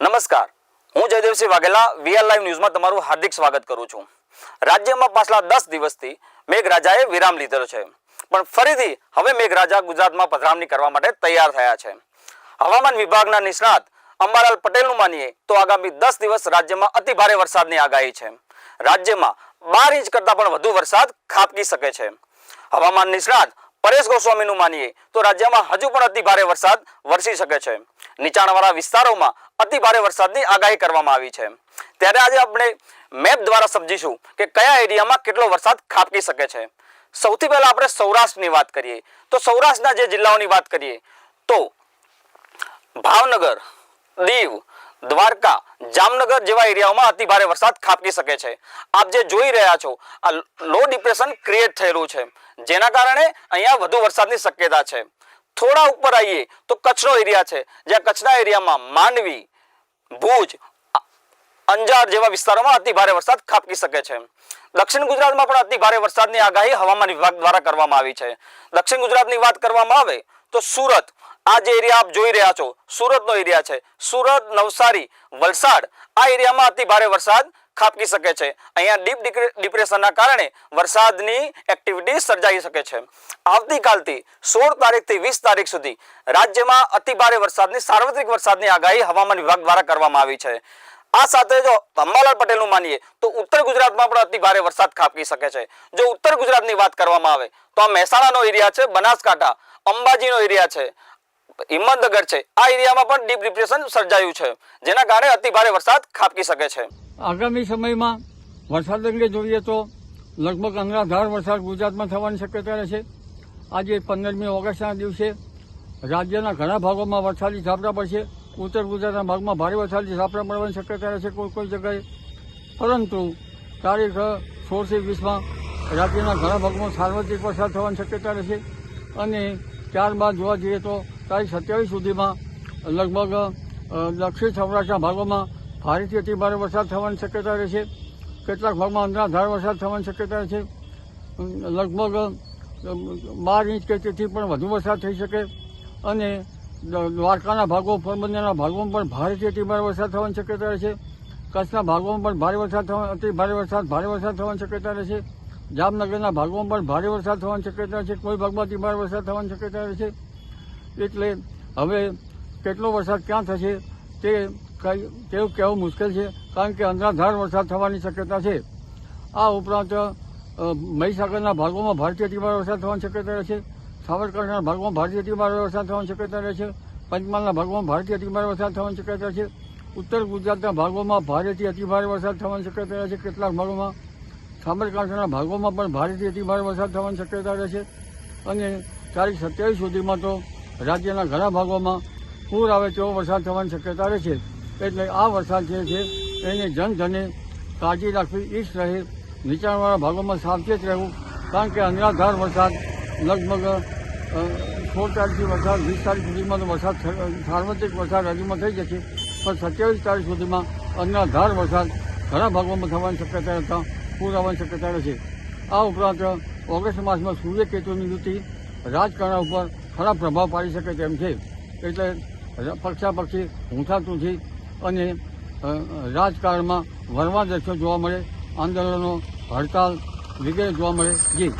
નમસ્કાર. હું Jaydevsinh Vaghela, VR live ન્યૂઝમાં તમારું હાર્દિક સ્વાગત કરું છું. રાજ્યમાં પાછલા દસ દિવસથી મેઘરાજાએ વિરામ લીધેલો છે. પણ ફરીથી હવે મેઘરાજા ગુજરાતમાં પધરામણી કરવા માટે તૈયાર થયા છે. હવામાન વિભાગના નિષ્ણાત અંબાલાલ પટેલનું માનીએ તો આગામી દસ દિવસ રાજ્યમાં અતિ ભારે વરસાદની આગાહી છે. રાજ્યમાં બાર ઇંચ કરતાં પણ વધુ વરસાદ ખાબકી શકે છે. હવામાન નિષ્ણાત પરેશ ગોસ્વામીનું માનીએ તો રાજ્યમાં હજુ પણ અતિ ભારે વરસાદ વરસી શકે છે. નીચાણવાળા વિસ્તારોમાં અતિ ભારે વરસાદની આગાહી કરવામાં આવી છે. ત્યારે આજે આપણે મેપ દ્વારા સમજીશું કે કયા એરિયામાં કેટલો વરસાદ ખાબકી શકે છે. સૌથી પહેલા આપણે સૌરાષ્ટ્રની વાત કરીએ. તો સૌરાષ્ટ્રના જે જિલ્લાઓની વાત કરીએ તો ભાવનગર, દીવ દ્વારકા, જામનગર જેવા એરિયાઓમાં અતિ ભારે વરસાદ ખાબકી શકે છે. આપ જે જોઈ રહ્યા છો, આ લો ડિપ્રેશન ક્રિએટ થયેલું છે. જેના કારણે અહીંયા વધુ વરસાદની શક્યતા છે. થોડા ઉપર આવીએ તો કચ્છનો એરિયા છે, જ્યાં કચ્છના એરિયામાં માંડવી, ભુજ અંજાર જેવા વિસ્તારોમાં અતિ ભારે વરસાદ ખાબકી શકે છે. દક્ષિણ ગુજરાતમાં પણ અતિ ભારે વરસાદની આગાહી હવામાન વિભાગ દ્વારા કરવામાં આવી છે. દક્ષિણ ગુજરાતની વાત કરવામાં આવે તો સુરત આ જે એરિયા આપ જોઈ રહ્યા છો, સુરતનો એરિયા છે. સુરત, નવસારી, વલસાડ, આ એરિયામાં અતિ ભારે વરસાદ ખાબકી શકે છે. અહીંયા ડીપ ડિપ્રેશનના કારણે વરસાદની એક્ટિવિટી સર્જાઈ શકે છે. આવતીકાલથી સોળ તારીખથી વીસ તારીખ સુધી રાજ્યમાં અતિ ભારે વરસાદની, સાર્વત્રિક વરસાદની આગાહી હવામાન વિભાગ દ્વારા કરવામાં આવી છે. આ સાથે જો અંબાલાલ પટેલનું માનીએ, તો ઉત્તર ગુજરાતમાં પણ અતિ ભારે વરસાદ ખાબકી શકે છે. જો ઉત્તર ગુજરાતની વાત કરવામાં આવે, તો આ મહેસાણાનો એરિયા છે, બનાસકાંઠા. અંબાજીનો એરિયા છે. હિંમતનગર છે. આ એરિયામાં પણ ડીપ ડિપ્રેશન સર્જાયું છે, જેના કારણે અતિ ભારે વરસાદ ખાબકી શકે છે. આગામી સમયમાં વરસાદ અંગે જોઈએ તો લગભગ અંગાધાર વરસાદ ગુજરાતમાં થવાની શક્યતા રહેશે આજે પંદરમી ઓગસ્ટના દિવસે રાજ્યના ઘણા ભાગોમાં વરસાદી ઝાપટા પડશે. ઉત્તર ગુજરાતના ભાગમાં ભારે વરસાદી ઝાપટા પડવાની શક્યતા રહેશે કોઈ કોઈ જગ્યાએ. પરંતુ તારીખ સોળથી વીસમાં રાજ્યના ઘણા ભાગમાં સાર્વત્રિક વરસાદ થવાની શક્યતા રહેશે અને ત્યારબાદ જોવા જઈએ તો તારીખ સત્યાવીસ સુધીમાં લગભગ દક્ષિણ સૌરાષ્ટ્રના ભાગોમાં ભારેથી અતિ ભારે વરસાદ થવાની શક્યતા રહેશે કેટલાક ભાગમાં અંધરાધાર વરસાદ થવાની શક્યતા રહેશે લગભગ બાર ઇંચ કે તેથી પણ વધુ વરસાદ થઈ શકે અને દ્વારકાના ભાગો, પોરબંદરના ભાગોમાં પણ ભારેથી અતિ ભારે વરસાદ થવાની શક્યતા રહેશે કચ્છના ભાગોમાં પણ ભારે વરસાદ થવા અતિ ભારે વરસાદ ભારે વરસાદ થવાની શક્યતા રહેશે જામનગરના ભાગોમાં પણ ભારે વરસાદ થવાની શક્યતા છે. કોઈ ભાગમાં અતિ ભારે વરસાદ થવાની શક્યતા રહેશે એટલે હવે કેટલો વરસાદ ક્યાં થશે તે કઈ તેવું કહેવું મુશ્કેલ છે, કારણ કે અંધાધાર વરસાદ થવાની શક્યતા છે. આ ઉપરાંત મહીસાગરના ભાગોમાં ભારતીય અતિભારે વરસાદ થવાની શક્યતા રહેશે સાબરકાંઠાના ભાગોમાં ભારતીય અતિભારે વરસાદ થવાની શક્યતા રહેશે પંચમહાલના ભાગોમાં ભારેથી અતિભારે વરસાદ થવાની શક્યતા છે, ઉત્તર ગુજરાતના ભાગોમાં ભારેથી અતિભારે વરસાદ થવાની શક્યતા રહેશે કેટલાક ભાગોમાં સાબરકાંઠાના ભાગોમાં પણ ભારેથી અતિભારે વરસાદ થવાની શક્યતા રહેશે અને તારીખ સત્યાવીસ સુધીમાં તો રાજ્યના ઘણા ભાગોમાં પૂર આવે તેવો વરસાદ થવાની શક્યતા રહે છે. એટલે આ વરસાદ જે છે, એને જનધને કાળજી રાખવી, ઈચ્છ રહે, નીચાણવાળા ભાગોમાં સાવચેત રહેવું, કારણ કે અનરાધાર વરસાદ લગભગ સોળ તારીખથી વરસાદ, વીસ તારીખ સુધીમાં તો વરસાદ સાર્વત્રિક વરસાદ રાજ્યમાં થઈ જશે, પણ સત્યાવીસ તારીખ સુધીમાં અનરાધાર વરસાદ ઘણા ભાગોમાં થવાની શક્યતા રહેતા, પૂર આવવાની શક્યતા રહેશે આ ઉપરાંત ઓગસ્ટ માસમાં સૂર્યકેતુની યુતિ રાજકારણ ઉપર ખરાબ પ્રભાવ પાડી શકે તેમ છે. એટલે પક્ષાપક્ષી છે અને રાજકારણમાં વરવા દ્રશ્યો જોવા મળે, આંદોલનો, હડતાલ વગેરે જોવા મળે. જી.